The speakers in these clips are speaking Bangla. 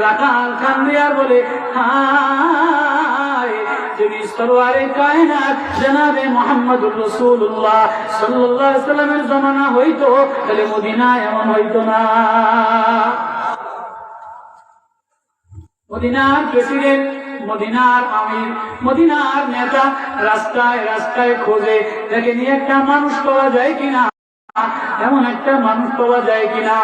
রাখাল আর বলে মদিনার নেতা রাস্তায় রাস্তায় খোঁজে, দেখে নিয়ে একটা মানুষ পাওয়া যায় কিনা? এমন একটা মানুষ পাওয়া যায় কিনা?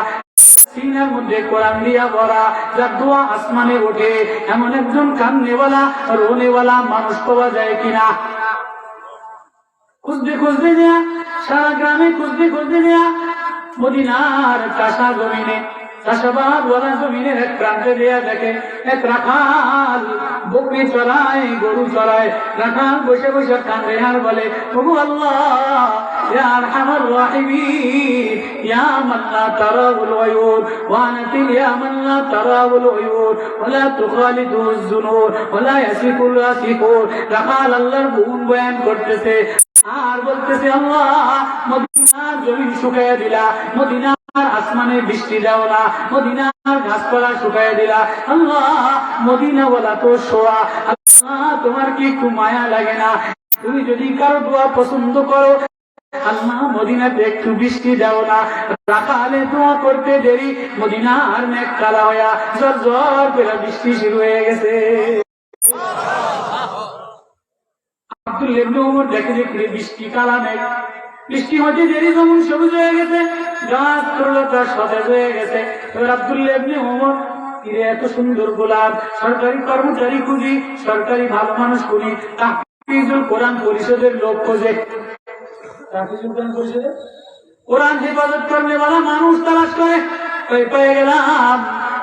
সিনার মধ্যে কোরআন দিয়া ভরা, যার দোয়া আসমানে ওঠে, এমন একজন কান্নেওয়ালা, রোনেওয়ালা মানুষ পাওয়া যায় কিনা? খুঁজতে খুঁজতে দেয়া সারা গ্রামে খুঁজতে খুঁজতে দেয়া মদিনার কাঁসা জমিনে চাষাবাদ দেখে, এক বকরি চড়ায়, গরু চড়ায়, রাখাল বসে বসে কান রেহার বলে প্রভু আল্লাহ আর আমার يا من لا تراه العيون وانتل يا من لا تراه العيون ولا تخالده الذنور ولا يسيق الراسخون রাখাল আল্লাহর গুণ বয়ান করতেছে আর বলতেছে আল্লাহ মদিনার জমিন শুকাইয়া দিলা মদিনার আসমানে বৃষ্টি দাও না মদিনার গাছপালা শুকাইয়া দিলা আল্লাহ মদিনা বলা তো শোয়া আল্লাহ তোমার কি একটু মায়া লাগে না তুমি যদি কারো দোয়া পছন্দ করো আল্লাহ মদিনাতে একটু বৃষ্টি দাও না। রাখালে দোয়া করতে দেরি, মদিনার মেঘ কালা হইয়া জ্বর জ্বর করে বৃষ্টি শুরু হয়ে গেছে। আব্দুল দেখে যে বৃষ্টি কালা মেঘ। বৃষ্টি হতে দেরি যেমন সবুজ হয়ে গেছে সতেজ হয়ে গেছে। এবার এত সুন্দর গোলাপ, সরকারি কর্মচারী খুঁজি, সরকারি ভালো মানুষ খুঁজি কোরআন পরিষদের লোক খোঁজে। তাহফিজুল কোরআন পরিষদের কোরআন হেফাজত করলে বলা মানুষ তালাশ করে। পেয়ে গেলাম?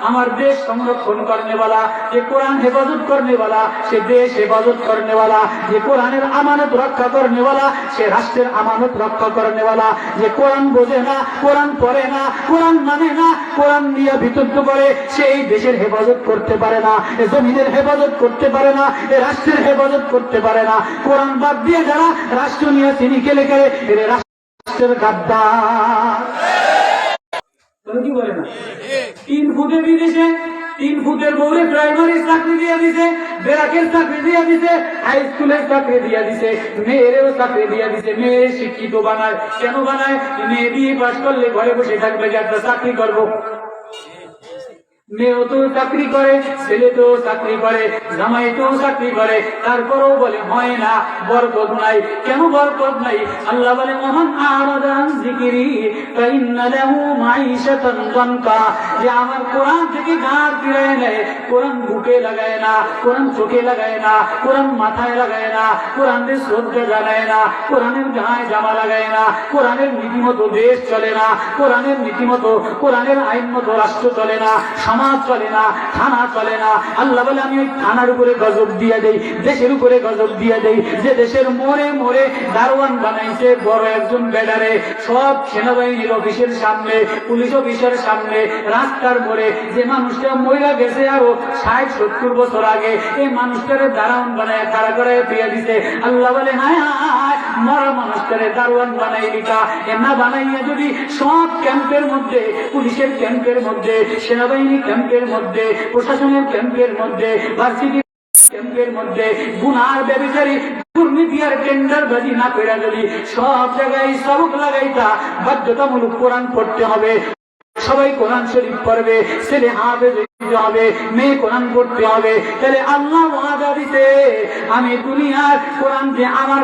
আমার দেশ সংরক্ষণ করনে वाला যে কোরআন হেফাজত করনে वाला সে দেশ হেফাজত করনে वाला যে কোরআনের আমানত রক্ষা করনে वाला সে রাষ্ট্রের আমানত রক্ষা করনে वाला যে কোরআন বোঝে না কোরআন পড়ে না কোরআন মানে না কোরআন নিয়ে বিতর্ক করে সে এই দেশের হেফাজত করতে পারে না এ জমিনের হেফাজত করতে পারে না এ রাষ্ট্রের হেফাজত করতে পারে না কোরআন বাদ দিয়ে যারা রাষ্ট্র নিয়ে চিনি খেলে খেলে এরা রাষ্ট্রের গাদ্দার বলে কি বলে না? তিন ফুটে বিদেশে, তিন ফুটের বউরে প্রাইমারি চাকরি দিয়ে দিছে বেরাকের চাকরি দিয়ে দিছে হাই স্কুলের চাকরি দিয়ে দিছে, মেয়েরেও চাকরি দিয়ে দিছে, মেয়ে শিক্ষিত বানায়, কেন বানায়? মেয়ে বিয়ে পাশ করলে ঘরে বসে থাকবে যে একটা চাকরি করব। মেয়েও তো চাকরি করে ছেলে তো চাকরি করে জামাই তো চাকরি করে, তারপরেও বলে, হয় না, বরকত নাই। কেন বরকত নাই? আল্লাহ বলে, মহান আরাদান জিকিরি ফাইন্নালাহু মাইশাতান দানকা যে আমার কোরআন থেকে গাড় ফিরায় নেয়, কোরআন বুকে লাগায় না, কোরআন চোখে লাগায় না, কোরআন মাথায় লাগায় না, কোরআনের শ্রদ্ধা জানায় না, কোরআনের গায়ে জামা লাগায় না, কোরআনের নীতিমতো দেশ চলে না, কোরআনের নীতিমতো, কোরআনের আইন মতো রাষ্ট্র চলে না। সমাজ চলে না থানা চলে না। আল্লাহ বলে, আমি ওই থানার উপরে গজব দিয়ে দেই, দেশের উপরে গজব দিয়ে দেই। যে দেশের মোড়ে মোড়ে দারোয়ান বানাইছে, বড় একজন বেডারে। সব সেনাবাহিনীর অফিসের সামনে, পুলিশ অফিসের সামনে, রাস্তার মোড়ে। যে মানুষটা মহিলা গেছে আরও ষাট, সত্তর বছর আগে, এই মানুষটারে দারোয়ান বানায় খাড়া করে দিয়ে দিছে। আল্লাহ বলে হায় মরা মানুষটারে দারোয়ান বানাই দিতা। এ না বানাইয়া যদি সব ক্যাম্পের মধ্যে, পুলিশের ক্যাম্পের মধ্যে সেনাবাহিনী ক্যাম্পের মধ্যে, প্রশাসনের ক্যাম্পের মধ্যে ভার্সিটি ক্যাম্পের মধ্যে, গুনার ব্যবচারী দুর্নীতি আর টেন্ডার বাজি না করে যদি সব জায়গায় সবক লাগাইতা, বাধ্যতামূলক কোরআন পড়তে হবে। সবাই কোরআন শরীফ পড়বে, ছেলে হইতে হবে, মেয়ে কোরআন পড়তে হবে। তাহলে আল্লাহ ওয়াদা দিতে আমি দুনিয়ার কোরআন যে আমার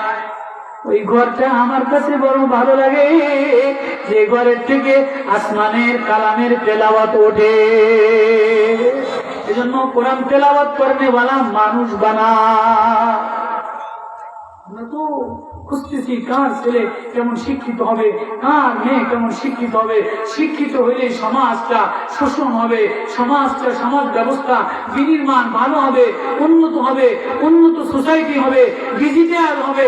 ওই ঘরটা আমার কাছে বড় ভালো লাগে। যে ঘরের থেকে আসমানের কালামের তেলাওয়াত ওঠে। এজন্য কোরআন তেলাওয়াত করনে वाला মানুষ বানা। তো খুঁজতেছি, কার ছেলে কেমন শিক্ষিত হবে, কার মেয়ে কেমন শিক্ষিত হবে। শিক্ষিত হইলে সমাজটা শোষণ হবে, সমাজটা সমাজ ব্যবস্থা বিনির্মাণ ভালো হবে, উন্নত হবে, উন্নত সোসাইটি হবে ডিজিটাল হবে।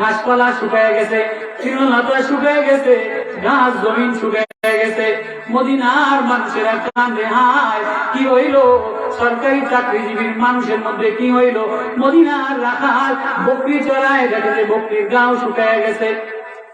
ঘাসপালা শুকায় গেছে, তৃণলতা শুকায় গেছে ঘাস জমিন শুকায় গেছে, মদিনার মানুষেরা কান্দে, হায়, কি হইল? সরকারি চাকরিজীবীর মানুষের মধ্যে কি হইল? মদিনার রাখাল বকরি চড়ায় দেখে যে বকরির গাও শুকায় গেছে।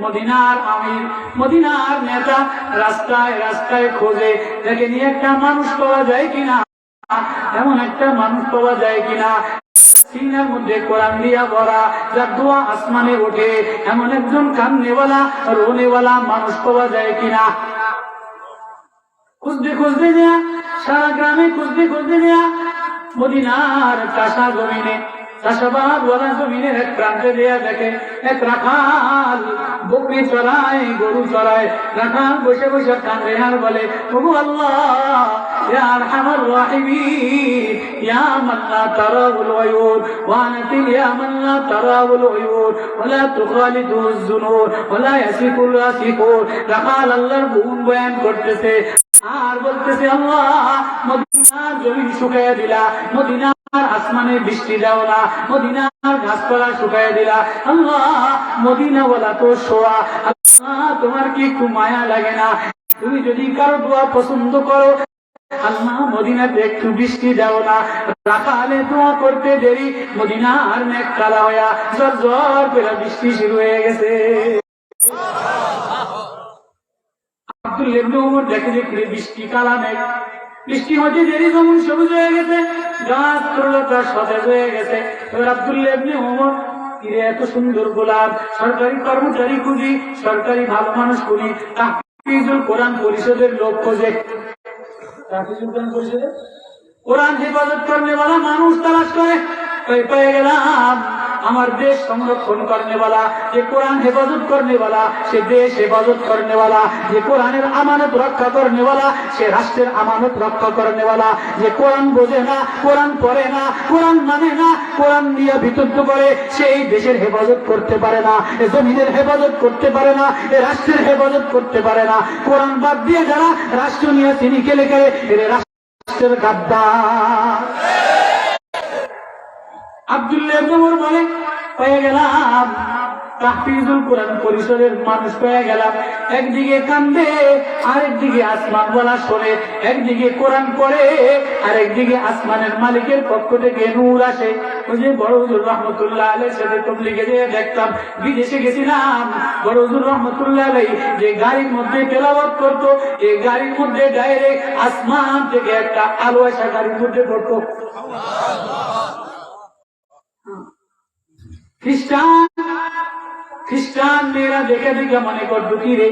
মদিনার আমির, মদিনার নেতা রাস্তায় রাস্তায় খোঁজে, দেখে নিয়ে একটা মানুষ পাওয়া যায় কিনা? এমন একটা মানুষ পাওয়া যায় কিনা? সিনার মধ্যে কোরআন দিয়া ভরা, যার দোয়া আসমানে ওঠে, এমন একজন কান্নেওয়ালা, রোনেওয়ালা মানুষ পাওয়া যায় কিনা? খুঁজতে খুঁজতে নেয়া সারা গ্রামে খুঁজতে খুঁজতে নেয়া মদিনার চাষা জমিনে চাষাবাদ ওয়ালা জমিনের এক প্রান্তে দেয়া দেখে, এক রাখাল বকরি চড়ায়, গরু চড়ায়, রাখাল বসে বসে কান্দে আর বলে, প্রভু আল্লাহ, ইয়া মান লা তারাহুল উয়ুন ওয়া আনাতিল ইয়া মান লা তারাহুল উয়ুন ওয়া লা তুখালিদুহ যুনুন ওয়া ইয়াসিকুল রাসিকুন রাখাল আল্লাহর গুণ বয়ান করতেছে, আর বলতেছে, আল্লাহ, মদিনার জমিন শুকাইয়া দিলা, মদিনার আসমানে বৃষ্টি দাও না, মদিনার গাছপালা শুকাইয়া দিলা। আল্লাহ, মদিনাওয়ালা তো শোয়া আল্লাহ, তোমার কি একটু মায়া লাগে না? তুমি যদি কারও দোয়া পছন্দ করো, আল্লাহ, মদিনাতে একটু বৃষ্টি দাও না। রাখালে করতে দেরি মদিনা আর মেঘ কালা জ্বর করে বৃষ্টি শুরু হয়ে গেছে। আব্দুল দেখে যে বৃষ্টি, কালা নেই বৃষ্টি হতে দেরি যেমন সবুজ হয়ে গেছে। গাছ তরলতা সতেজ হয়ে গেছে। এবার আব্দুল্লাহ ইবনে ওমর ফিরে এত সুন্দর গোলাপ, সরকারি কর্মচারী খুঁজি, সরকারি ভালো মানুষ খুঁজি, তাহফিজুল কোরআন পরিষদের লোক খোঁজে। কোরআন হেফাজত করলে वाला মানুষ তালাশ করে। পেয়ে গেলাম? আমার দেশ সংরক্ষণ করনে वाला যে কোরআন হেফাজত করনে वाला সে দেশ হেফাজত করনে वाला যে কোরআনের আমানত রক্ষা করনে वाला সে রাষ্ট্রের আমানত রক্ষা করনে वाला যে কোরআন বোঝে না কোরআন পড়ে না কোরআন মানে না কোরআন নিয়ে বিতর্ক করে সে এই দেশের হেফাজত করতে পারে না এ জমিনের হেফাজত করতে পারে না এ রাষ্ট্রের হেফাজত করতে পারে না কোরআন বাদ দিয়ে যারা রাষ্ট্র নিয়ে তিনি খেলে খেলে এদের রাষ্ট্র রাষ্ট্রের গাদ্দার আব্দুল্লাহ বলে পেয়ে গেলাম। একদিকে আসমান একদিকে কোরআন আসমানের মালিকের পক্ষ থেকে নূর আসে। ওই যে বড় রহমতুল্লাহ দেখতাম, বিদেশে গেছিলাম। বড় হুজুর রহমতুল্লাহ যে গাড়ির মধ্যে তেলাওয়াত করতো এই গাড়ির মধ্যে ডাইরেক্ট আসমান থেকে একটা আলো আসা গাড়ির মধ্যে পড়তো। খ্রিস্টান খ্রিস্টান মেয়েরা দেখে দেখে মনে করব কি রে।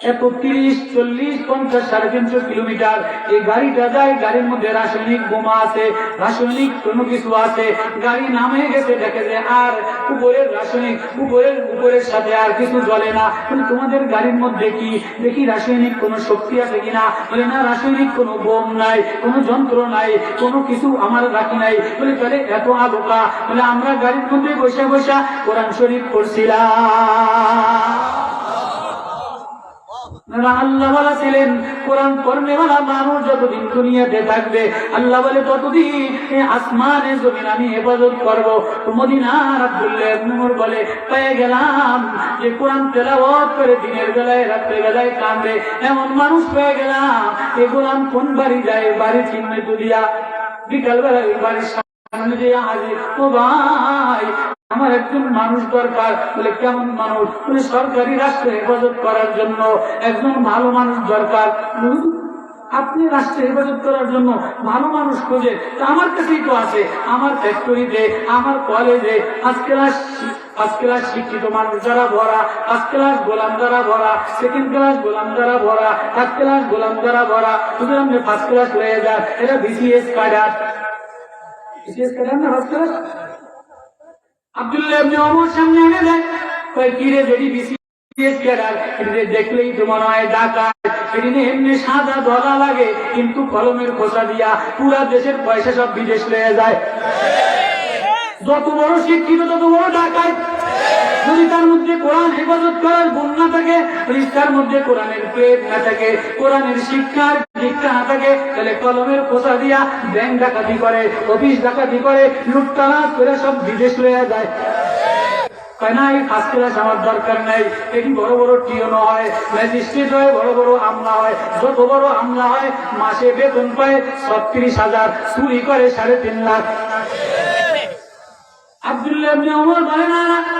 এত তিরিশ চল্লিশ, পঞ্চাশ, সাড়ে তিনশো কিলোমিটার। এই গাড়িটা যায়, গাড়ির মধ্যে রাসায়নিক বোমা আছে, রাসায়নিক কোনো কিছু আছে। গাড়ি নামে গেছে, দেখে যে আর উপরের রাসায়নিক, উপরের উপরের সাথে আর কিছু জ্বলে না। তোমাদের গাড়ির মধ্যে কি? দেখি রাসায়নিক কোনো শক্তি আছে কিনা। বলে, না, রাসায়নিক কোনো বোম নাই, কোনো যন্ত্র নাই, কোনো কিছু আমার রাখি নাই। বলে, তাহলে এত আলোকা? বলে, আমরা গাড়ির মধ্যে বসে বসে কোরআন শরীফ পড়ছিলাম। বলা ছিলেন, কোরআন মানুষ যতদিন দুনিয়াতে থাকবে, আল্লাহ বলে ততদিন আসমানে জমিন আমি হেফাজত আব্দুল্লাহ বলে, পেয়ে গেলাম যে কোরআন করে দিনের বেলায়, রাত্রে বেলায় এমন মানুষ পেয়ে গেলাম গোলাম কোন বাড়ি যায় বাড়ি চিহ্ন তুলিয়া বিকাল বেলায় বাড়ির সামনে দিয়ে হাজির। ও ভাই আমার একজন মানুষ দরকার। বলে, কেমন মানুষ? বলে, সরকারি রাষ্ট্রে হেফাজত করার জন্য একজন ভালো মানুষ দরকার। আপনি রাষ্ট্রে হেফাজত করার জন্য ভালো মানুষ খোঁজে আমার কাছেই তো আছে। আমার ফ্যাক্টরিতে, আমার কলেজে ক্লাস ফার্স্ট ক্লাস শিক্ষিত মানুষ যারা ভরা, ফার্স্ট ক্লাস গোলাম দ্বারা ভরা, সেকেন্ড ক্লাস গোলাম দ্বারা ভরা, থার্ড ক্লাস গোলাম দ্বারা ভরা আপনি ফার্স্ট ক্লাস হয়ে যান। এটা বিসিএস কার্ডার। বিসিএস কার্ডার না ফার্স্ট ক্লাস? দেখলেই তো মনে হয় ডাকায় এটিতে এমনি সাদা দলা লাগে, কিন্তু কলমের খোসা দিয়া পুরা দেশের পয়সা সব বিদেশ লয়ে যায়। যত বড় শিক্ষিত, তত বড় ডাকাত। যদি তার মধ্যে কোরআন হেফাজত করার গুণ না থাকে, যদি তার মধ্যে কোরআনের পেট না থাকে, কোরআনের শিক্ষা না থাকে, তাহলে কলমের খোসা দিয়া ব্যাংক ডাকাতি করে, অফিস ডাকাতি করে লুটতানা করে সব বিদেশ লয়ে যায়। আমার আব্দুল্লাহ ইবনে বলে না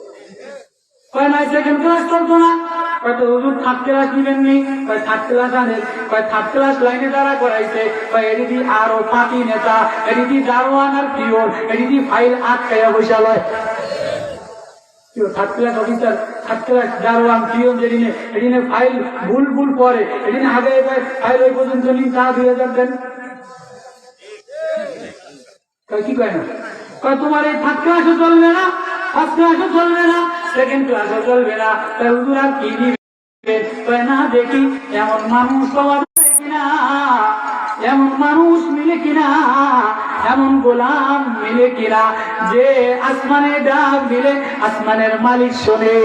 কয় নাই সেকেন্ড ক্লাস না? হুজুর থার্ড ক্লাস কয় থার্ড ক্লাস আনেন কয় থার্ড ক্লাস লাইনে করাইছে, কয় এদিদি আরও নেতা এদিদি দারোয়ান আর পিওর এদিদি ফাইল আটকাইয়া ভুল ভুল পরে এদিনে আগে ফাইল ওই পর্যন্ত নিন, তা দুই হাজার কি কয় না? তোমার এই থার্ড ক্লাসও চলবে না? ফার্স্ট ক্লাসও চলবে না? সেকেন্ড ক্লাসও চলবে না। তাই হুজুর কি দিবে? কয় না দেখি এমন মানুষ পাওয়া যায় কিনা? এমন মানুষ মিলে কিনা? এমন গোলাম মিলে কিনা? যে আসমানে ডাক দিলে আসমানের মালিক শোনে।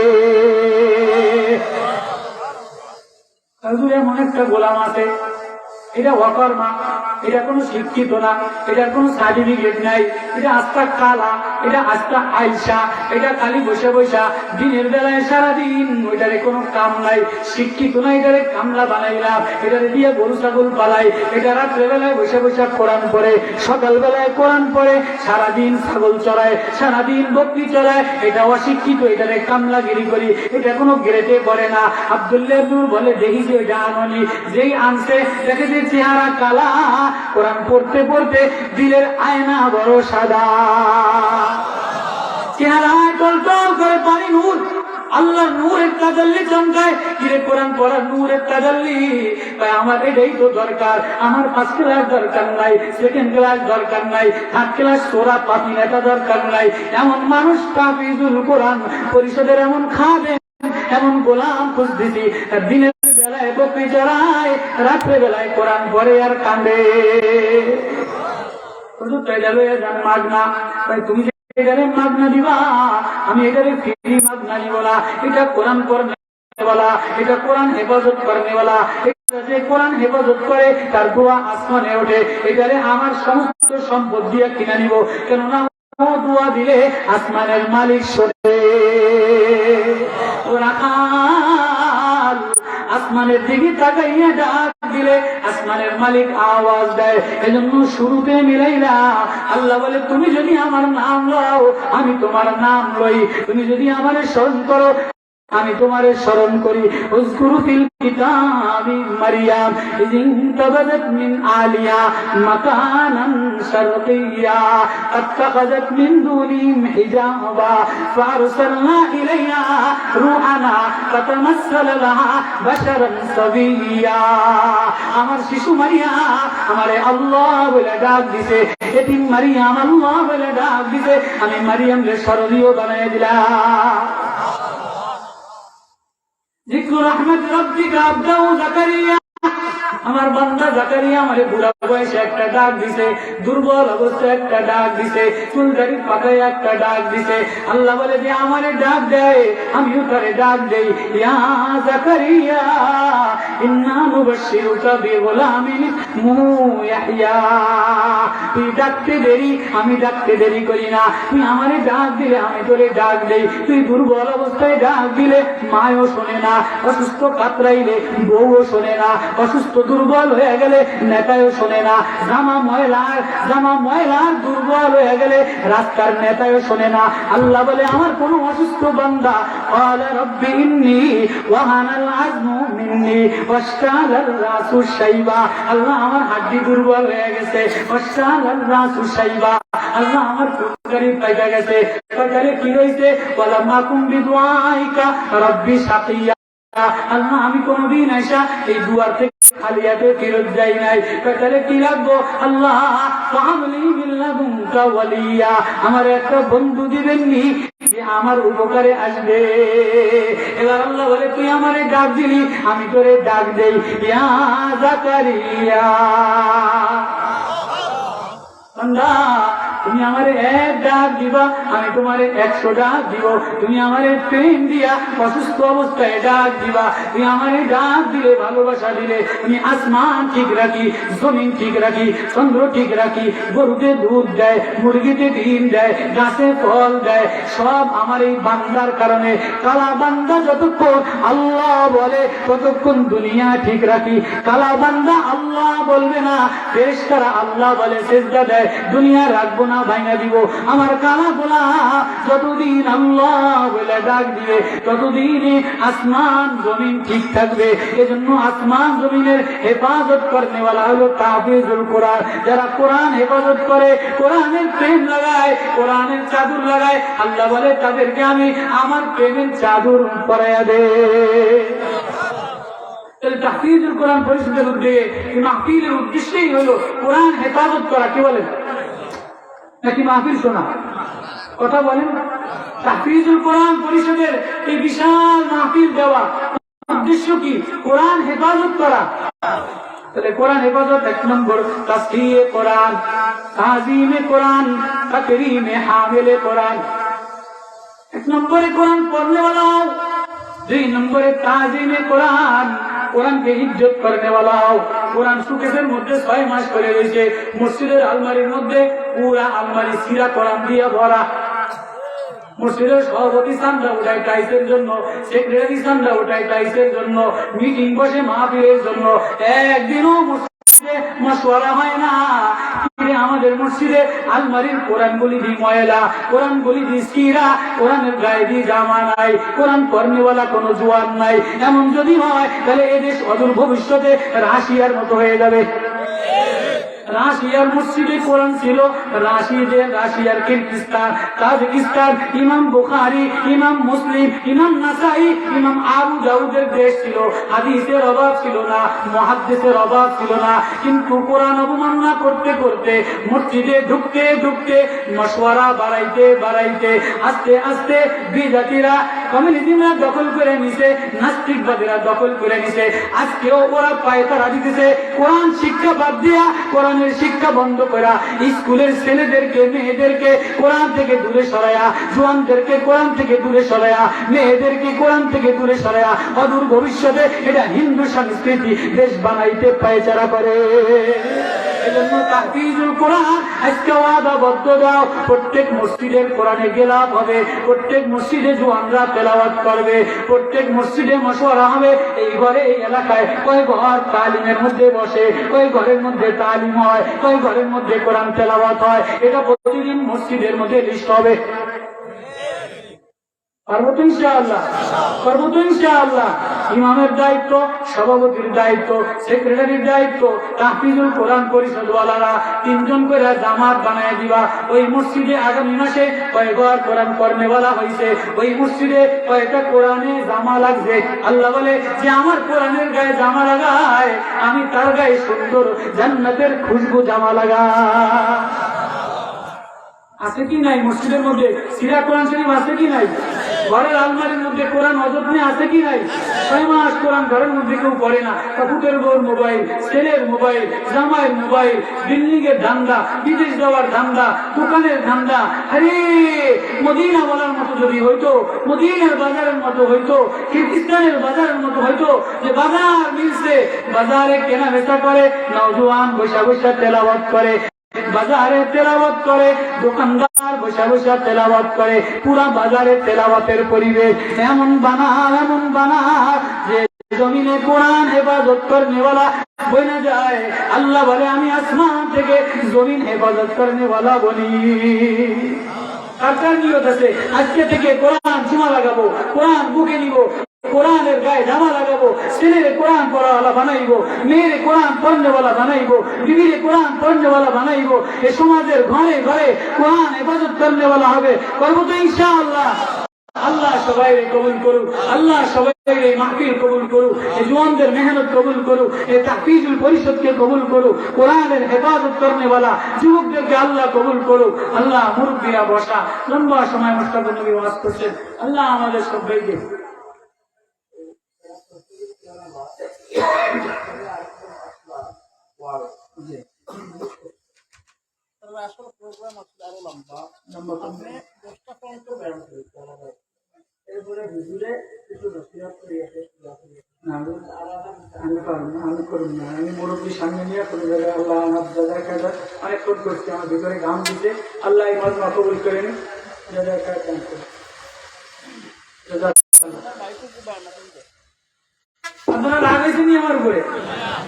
হুজুর, এমন একটা গোলাম আছে। এটা অকর্মা, এটা কোনো শিক্ষিত না এটার কোনো সার্টিফিকেট নাই, এটা আস্থা খালা, এটা আস্থা আইসা এটা খালি বসে বসা, দিনের বেলায় সারাদিন ওইটারে কোনো কাম নাই, শিক্ষিত না, এটারে কামলা বানাইলাম, এটারে দিয়ে গরু ছাগল পালাই, এটা রাত্রে বেলায় বসে বসে কোরআন পড়ে, সকাল বেলায় কোরআন পড়ে, সারাদিন ছাগল চড়ায়, সারাদিন বকরি চড়ায়, এটা অশিক্ষিত, এটারে কামলাগিরি করি, এটা কোনো গ্রেটে পড়ে না। আবদুল্লাহ বলে, দেখি যে এটা আননি, যেই আনছে, দেখে যে চেহারা কালা, কোরআন পড়তে পড়তে দিলের আয়না বড় সাদা। চেহারা করে পানি নূর আল্লাহ নূরের তাজাল্লি চমকায়। কিরে কোরআন নূরের তাজাল্লি? তাই আমার এটাই তো দরকার, আমার ফার্স্ট ক্লাস দরকার নাই সেকেন্ড ক্লাস দরকার নাই থার্ড ক্লাস নেতা দরকার নাই। এমন মানুষ কাফিজুল কোরআন, পরিষদের এমন খাবে এমন গোলাম খুঁজতেছি? দিনের বেলায় বকরি চড়ায় রাত্রে বেলায় কোরআন পরে আর কান্দে। তুমি মাগনা দিবা, আমি ফ্রি মাগনা দিব না। এটা কোরআন এটা কোরআন হেফাজত করনে বলা। যে কোরআন হেফাজত করে, তার দোয়া আসমানে ওঠে। এটারে আমার সমস্ত সম্পদ দিয়ে কিনে নিব। কেননা দোয়া দিলে আসমানের মালিক শোনে আসমানের দিকে তাকাইয়া ডাক দিলে, আসমানের মালিক আওয়াজ দেয়, এজন্য শুরুতে মিলাইলা, আল্লাহ বলে, তুমি যদি আমার নাম লও, আমি তোমার নাম লই। তুমি যদি আমার স্মরণ করো আমি তোমারে স্মরণ করি। আলিয়া আমার শিশু মারিয়া, আমারে আল্লাহ বলে ডাক দিছে। এতিম মারিয়াম আল্লাহ বলে ডাক দিছে। আমি মারিয়াম রে স্মরণীয় বানায় দিলাম। ذكر رحمة ربك عبده زكريا. আমার বান্দা জাকারিয়া আমারে বুড়া বয়সে একটা ডাক দিছে, দুর্বল অবস্থায় একটা ডাক দিছে চুলদারি পাতায় একটা ডাক দিছে। আল্লাহ বলে, যে আমারে ডাক দেয়, আমিও তারে ডাক দেই। ইয়া জাকারিয়া, ইন্না নুবাশশিরুকা ইসমুহু ইয়াহইয়া তুই ডাকতে দেরি, আমি ডাকতে দেরি করি না। তুই আমারে ডাক দিলে, আমি তোরে ডাক দেই। তুই দুর্বল অবস্থায় ডাক দিলে, মায়ও শোনে না। অসুস্থ কাতরাইলে, বউও শোনে না। অসুস্থ দুর্বল হয়ে গেলে নেতায়ও শোনে না জামা ময়লার জামা ময়লার দুর্বল হয়ে গেলে রাস্তার নেতায়ও শোনে না আল্লাহ বলে আমার কোন অসুস্থ বান্দা قال رب إني وهن العزم مني واشتعل الرأس شيبا আল্লাহ আমার হাড্ডি দুর্বল হয়ে গেছে واشتعل الرأس شيبا আল্লাহ আমার ফুলকারি পাইকা গেছে তাহলে কি হয়েছে বলা মাকুম বিদুয়াইকা রব্বি সাকিয়া আল্লাহ, আমি কোনদিন এই দুয়ার থেকে খালি হাতে ফেরত যাই নাই। তাহলে কি লাগবো? আল্লাহ আমার একটা বন্ধু দিবেননি আমার উপকারে আসবে। এবার আল্লাহ বলে, তুই আমারে ডাক দিলি, আমি তোরে ডাক দেই। ইয়া জাকারিয়া। তুমি আমারে এক ডাক দিবা, আমি তোমারে একশো ডাক দিব। তুমি আমারে প্রেম দিয়া অসুস্থ অবস্থায় ডাক দিবা। তুমি আমারে ডাক দিলে, ভালোবাসা দিলে। তুমি আসমান ঠিক রাখি, জমিন ঠিক রাখি, চন্দ্র ঠিক রাখি গরুতে দুধ দেয় মুরগিতে ডিম দেয়, গাছে ফল দেয়। সব আমার এই বান্দার কারণে। কালা বান্দা যতক্ষণ আল্লাহ বলে, ততক্ষণ দুনিয়া ঠিক রাখি। কালা বান্দা আল্লাহ বলবে না, ফেরেশতারা আল্লাহ বলে, সেজদা দেয়, দুনিয়া রাখব না। ভাঙা দিব। আমার কালা গোলা যতদিন আল্লাহ বলে ডাক দিবে, ততদিন আসমান জমিন ঠিক থাকবে। এজন্য আসমান জমিনের হেফাজত করনেওয়ালা হলো তাফিজুল কোরআন। যারা কোরআন হেফাজত করে, কোরআনের প্রেম লাগায়, কোরআনের চাদর লাগায়, আল্লাহ বলে, তাদেরকে আমি আমার প্রেমের চাদর পরাইয়া দে। তাহফিজুল কোরআন পরিষদের উদ্যোগে মাহফিলের উদ্দেশ্যই হলো কোরআন হেফাজত করা, কি বলেন? নাকি মাহফিল শোনা? কথা বলেন। তাহফিজুল কোরআন পরিষদের এই বিশাল মাহফিল দেওয়া উদ্দেশ্য কি? কোরআন হেফাজত করা? তাহলে কোরআন হেফাজত এক নম্বর তাসফিয়ে কোরআন, তাজিমে কোরআন, তাকরিমে হামিলে কোরআন। এক নম্বরে কোরআন वाला দুই নম্বরে তাজিমে কোরআন, কোরআনকে ইজ্জত করনে वाला কোরআন সুকেশের মধ্যে ছয় মাস করে রয়েছে। মসজিদের আলমারির মধ্যে পুরা আলমারি সিরা কোরআন দিয়ে ভরা। মসজিদের সভাপতি সান্দা উঠায় টাইসের জন্য, সেক্রেটারি সান্দা উঠায় টাইসের জন্য, মিটিং বসে মাহফিলের জন্য। একদিনও মসজিদে মশওয়ারা হয় না। যে আমাদের মসজিদে আলমারির কোরআন গুলি দি ময়লা, কোরআন গুলি দি স্কিরা কোরআনের গায়ে দি জামা নাই, কোরআন কর্মীওয়ালা কোনো জোয়ান নাই। এমন যদি হয়, তাহলে এদেশ অদূর ভবিষ্যতে রাশিয়ার মতো হয়ে যাবে। রাশিয়ার মসজিদে কোরআন ছিল, রাশিদে, রাশিয়ার কিরগিস্তান তাজিকিস্তান, ইমাম বুখারি, ইমাম মুসলিম, ইমাম নাসাই, ইমাম আবু দাউদের দেশ ছিল। হাদিসের অভাব ছিল না মহাদ্দেশের অভাব ছিল না, কিন্তু কোরআন অবমাননা করতে করতে, মসজিদে ঢুকতে ঢুকতে, মশওয়ারা বাড়াইতে বাড়াইতে, আস্তে আস্তে বিজাতিরা কমিউনিটিরা দখল করে নিছে, নাস্তিকবাদীরা দখল করে নিছে। আজকেও ওরা পায়তারা দিতেছে, কোরআন শিক্ষা বাদ দিয়া কোরআনের শিক্ষা বন্ধ করা স্কুলের ছেলেদেরকে, মেয়েদেরকে কোরআন থেকে দূরে সরায়া জোয়ানদেরকে কোরআন থেকে দূরে সরায়া মেয়েদেরকে কোরআন থেকে দূরে সরায়া অদূর ভবিষ্যতে এটা হিন্দু সংস্কৃতি দেশ বানাইতে পায়চারা করে। প্রত্যেক মসজিদের কোরআনে হবে এই ঘরে, এই এলাকায় কয় তালিমের মধ্যে বসে, কয় ঘরের মধ্যে তালিম হয়, কয় ঘরের মধ্যে কোরআন তেলাওয়াত হয়? এটা প্রতিদিন মসজিদের মধ্যে লিস্ট হবে। পারব তো ইমামের দায়িত্ব, সভাপতির দায়িত্ব, সেক্রেটারির দায়িত্ব, তাহফিজুল কোরআন তিনজন করে জামাত বানায় দিবা। ওই মসজিদে আগামী মাসে কয়েকবার কোরআন কর্মে বলা হয়েছে ওই মসজিদে কয়েকটা কোরআনে জামা লাগছে। আল্লাহ বলে, যে আমার কোরআনের গায়ে জামা লাগায়, আমি তার গায়ে সুন্দর জান্নাতের খুশবু জামা লাগা আছে কি নাই? মসজিদের মধ্যে সিরা কোরআন শরীফ আছে কি নাই? ঘরের আলমারির মধ্যে কোরআন অযত্নে আছে কি নাই? ছয় মাস কোরআন ঘরের মধ্যে কেউ পড়ে না। কাপুতের বউর মোবাইল ছেলের মোবাইল, জামাইয়ের মোবাইল বিল্ডিং এর ধান্দা, বিদেশ যাওয়ার ধান্দা, দোকানের ধান্দা। আরে, মদিনা বলার মতো যদি হইতো, মদিনার বাজারের মতো হইতো কিরগিস্তানের বাজারের মতো হইতো, যে বাজার মিলছে, বাজারে কেনা বেচা করে, নওজোয়ান বৈশা বৈশা তেলাবাদ করে। বাজারে তেলাওয়াত করে, দোকানদার বসে বসে তেলাওয়াত করে, পুরা বাজারে তেলাওয়াতের পরিবেশ। এমন বানা এমন বানা যে জমিনে কোরআন হেফাজত করনেওয়ালা বনে যায়। আল্লাহ বলে, আমি আসমান থেকে জমিন হেফাজত করনেওয়ালা বলি কার কার আজকে থেকে কোরআন চুমা লাগাবো, কোরআন বুকে নিব। কোরআনের গায়ে জামা লাগাবো, ছেলের কোরআন পড়াওয়ালা বানাইবো, মেয়ের কোরআন পড়নেওয়ালা বানাইবো, বিবির কোরআন পড়নেওয়ালা বানাইবো, এ সমাজের ঘরে ঘরে কোরআন হেফাজত হবে, করব তো আল্লাহ সবাই কবুল করুক, আল্লাহ সবাই এই মাহফিল কবুল করুক এই মেহনত কবুল করুক এই পরিষদকে কবুল কোরআনের হেফাজত করনেওয়ালা যুবকদেরকে আল্লাহ কবুল করুক। আল্লাহ মুরব্বিয়া বসা, লম্বা সময় মোস্তাফা নবী ওয়াজ করছেন। আল্লাহ আমাদের সবাইকে আসলে প্রোগ্রাম আসলে আরও লম্বা। আপনি দশটা পর্যন্ত ব্যায়াম করে এরপরে হুজুরে কিছু নসিহত করে আমি পারব না আমি করুন না আমি মুরব্বী সামনে নিয়ে কোনো জায়গায় আল্লাহ আমার দাদা খাজা অনেক শোধ করছি আমার ভিতরে ঘাম দিতে আল্লাহ এই মজমা কবুল করে নিন দাদা কিন্তু আপনারা আমার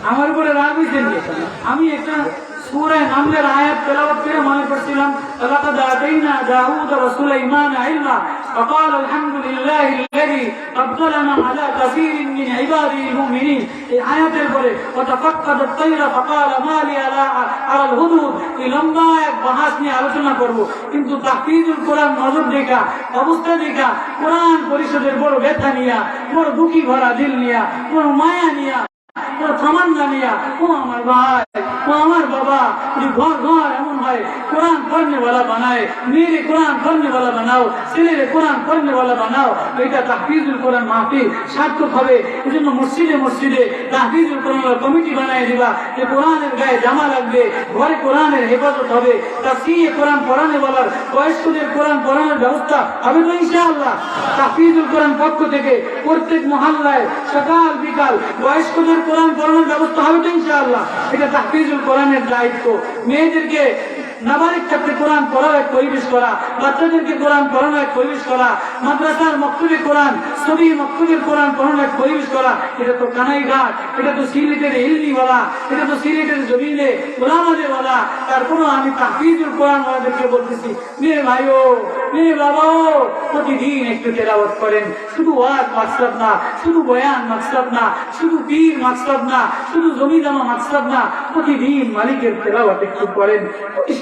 আমার উপরে রাগ হয়েছেন আমি একটা সুরায় নামলের আয়াত তেলাওয়াত করে মনে করছিলাম لقد آتينا داود وسليمان علما فقال الحمد لله الذي فضلنا على كثير من عباده المؤمنين এই আয়াতের পরে وتفقد الطير فقال ما لي لا على الهدود এই লম্বা এক বাহাস নিয়ে আলোচনা করব কিন্তু তাহফিজুল কোরআন নজর দেখা অবস্থা দেখা কোরআন পরিষদের বড় ব্যথা নিয়া বড় দুঃখী ভরা দিল নিয়া বড় মায়া নিয়া কমিটি বানায় দিবা, যে কোরআনের গায়ে জামা লাগবে, ঘরে কোরআনের হেফাজত হবে। তা কি কোরআন পড়ানো বলার? বয়স্কদের কোরআন পড়ানোর ব্যবস্থা হবে তো ইনশাআল্লাহ। তাহফিজুল কোরআন পক্ষ থেকে প্রত্যেক মহল্লায় সকাল বিকাল বয়স্কদের কোরআন পড়ানোর ব্যবস্থা হবে তো ইনশাআল্লাহ। এটা তাফিজুল কোরআনের দায়িত্ব মেয়েদেরকে নাবালিক ক্ষেত্রে কোরআন পড়ার এক পরিবেশ করা। বাচ্চাদেরকে কোরআন পড়ানোর এক পরিবেশ করা। মাদ্রাসার মক্তবে কোরআন, ছবি মক্তবের কোরআন পড়ানোর এক পরিবেশ করা। এটা তো কানাইঘাট এটা তো সিলেটের ইলনিওয়ালা এটা তো সিলেটের জমিনে ওলামাদেওয়ালা। তারপরও আমি তাহফিজুল কোরআন ওয়ালাদেরকে বলতেছি মেয়ে ভাইও মেয়ে বাবাও, প্রতিদিন একটু তেলাওয়াত করেন। শুধু ওয়াজ মাকসাদ না, শুধু বয়ান মাকসাদ না, শুধু পীর মাকসাদ না, শুধু জমি জমা মাকসাদ না, প্রতিদিন মালিকের তেলাওয়াত একটু করেন।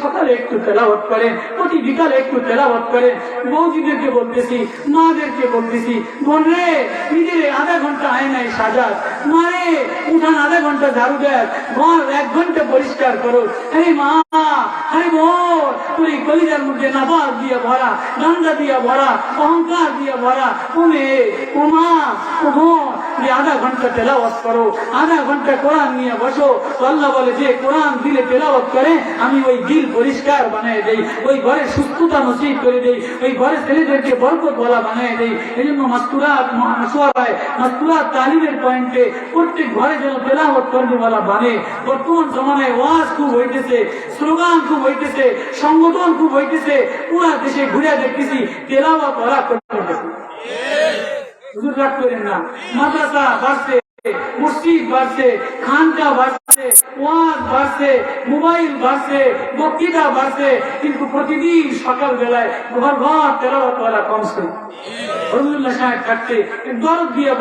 সকালে একটু তেলাওয়াত করেন, প্রতি বিকালে একটু তেলাওয়াত করেন। বৌদিদেরকে বলতেছি, মাদেরকে বলতেছি, বোন রে, নিজের আধা ঘণ্টা আয়নায় সাজাত মারে উঠান আধা ঘণ্টা ঝাড়ু দেয় ঘর এক ঘণ্টা পরিষ্কার করো। আরে মা, আরে বোন তুই কলিজার মধ্যে নাবাজ দিয়ে ভরা, গান্দা দিয়ে ভরা, অহংকার দিয়ে ভরা। ও ও মা, ও বোন যে আধা ঘণ্টা তেলাওয়াত করো, আধা ঘণ্টা কোরআন নিয়ে বসো। আল্লাহ বলে, যে কোরআন দিলে তেলাওয়াত করে, আমি ওই দিল পরিষ্কার বানিয়ে দেই, ওই ঘরে সুস্থতা নসিব করে দেই, ওই ঘরে ছেলেদেরকে বরকত বলা বানিয়ে দেই। এই জন্য মাস্তুরাত মহানসোয়ারায় মাস্তুরাত তালিমের পয়েন্টে প্রত্যেক ঘরে যেন তেলাওয়াত করবে বলা বানে। বর্তমান জমানায় ওয়াজ খুব হইতেছে, স্লোগান খুব হইতেছে, সংগঠন খুব হইতেছে, পুরা দেশে ঘুরে দেখতেছি, তেলাওয়াত ওরা করতেছে রাগ করেন না, মাদ্রাসা বাড়ছে, মসজিদ বাড়ছে বাড়ছে, ওয়াজ বাড়ছে, মোবাইল বাড়ছে বক্তৃতা বাড়ছে, কিন্তু প্রতিদিন সকাল বেলায় ঘর করা কমছে সাহেব থাকতে দরদ দিয়ে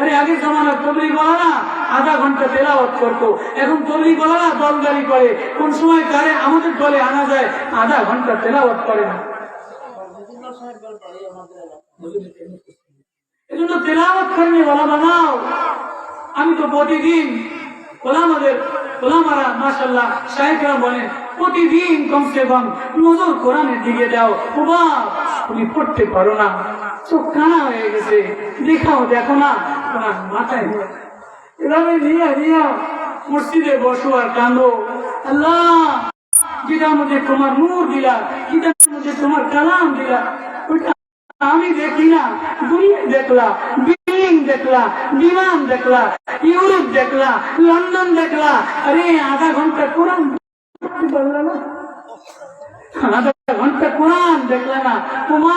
আরে জমানার তবলি বলা আধা ঘণ্টা তেলাওয়াত করতো, এখন তবলি বলা না দল গাড়ি করে, কোন সময় কারে আমাদের দলে আনা যায়, আধা ঘণ্টা তেলাওয়াত করে না। এজন্য তেলাওয়াত করনে বলা বানাও আমি তো প্রতিদিন ওলামাদের, ওলামারা মাসাল্লাহ সাহেবরা বলেন, প্রতিদিন কমসে কম নজর কোরআনের দিকে দাও। ও বাপ তুমি পড়তে পারো না। চোখ কানা হয়ে গেছে। দেখাও, দেখো না। কোরআন মাথায়। এভাবে নিয়ে নিয়ে মসজিদে বসো আর কান্দো আল্লাহ, যেটার মধ্যে তোমার নূর দিলা, যেটার মধ্যে তোমার কালাম দিলা আমি দেখি না দুনিয়া দেখলা বিল্ডিং দেখলা বিমান দেখলা ইউরোপ দেখলা লন্ডন দেখলা আরে, আধা ঘণ্টা কোরআন আধা ঘণ্টা কোরআন দেখলে না। তোমা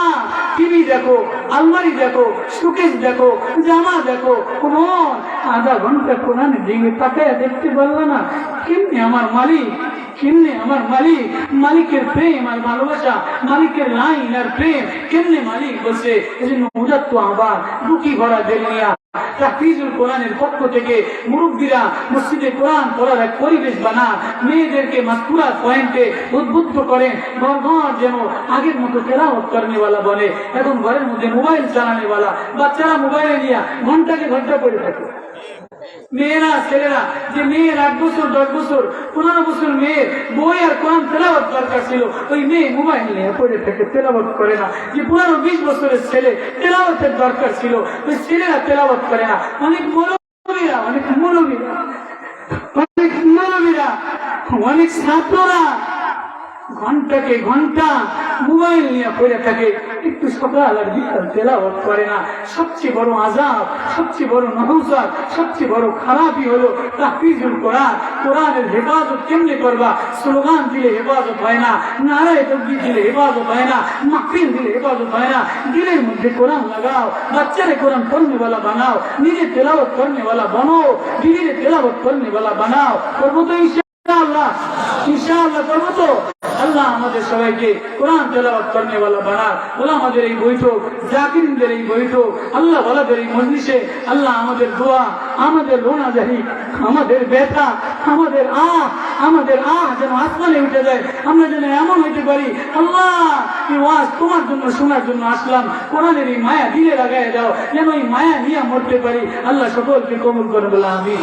টিভি দেখো, আলমারি দেখো সুকেশ দেখো, জামা দেখো কোমর আধা ঘণ্টা কোরআন দিকে তাকায় দেখতে পারল না। কেমনি আমার মালিক কেমনে আমার মালিক? মালিকের প্রেম আর ভালোবাসা, মালিকের লাইন আর প্রেম, কেমনে মালিক জন্য উদাত্ত আবার দুঃখী ভরা পয়েন্টে উদ্বুদ্ধ করেন ঘর ঘর যেন আগের মতো বলে এখন ঘরের মধ্যে ঘন্টাকে ঘণ্টা পড়ে থাকে। মেয়েরা, ছেলেরা, যে মেয়ের আট বছর, দশ বছর, পনেরো বছর মেয়ের বই আর কোরআন তেলাবত দরকার ছিল, ওই মেয়ে মোবাইল নিয়ে পড়ে থাকে তেলাবত করে না। যে পনেরো, বিশ বছরের ছেলে তেলাবতের দরকার ছিল, ওই ছেলেরা তেলাবত করে না। অনেক মৌলবীরা অনেক মৌলবীরা অনেক মৌলবীরা, অনেক ছাত্ররা ঘন্টাকে ঘণ্টা মোবাইল নিয়ে পড়ে থাকে। একটু সকাল আর বিকাল তেলাওয়াত করে না। সবচেয়ে বড় আজাব সবচেয়ে বড় নহসাদ সবচেয়ে বড় খারাপই হলো তাহফিজুল কোরআন। কোরআনের হেফাজত কেমনে করবা? স্লোগান দিলে হেফাজত হয় না, নারায় তব্দি দিলে হেফাজত হয় না, মাহফিল দিলে হেফাজত হয় না। দিলের মধ্যে কোরআন লাগাও, বাচ্চারে কোরআন পড়নেওয়ালা বানাও, নিজে তেলাওয়াত করনেওয়ালা বানাও দিলের তেলাওয়াত করনেওয়ালা বানাও। করব তো ইনশাআল্লাহ। ইনশাআল্লাহ তো। আল্লাহ আমাদের সবাইকে কোরআন বানা আল্লাহ এই বৈঠক এই বৈঠক, আল্লাহ এই আল্লাহ আমাদের দোয়া, আমাদের আমাদের ব্যথা, আমাদের আহ আমাদের আহ যেন আসমানে উঠে যায়। আমরা যেন এমন হইতে পারি, আল্লাহ ওয়াজ তোমার জন্য, শোনার জন্য আসলাম। কোরআনের এই মায়া দিলে লাগাই দাও, যেন এই মায়া নিয়ে মরতে পারি। আল্লাহ সকলকে কবুল করে বলে আমি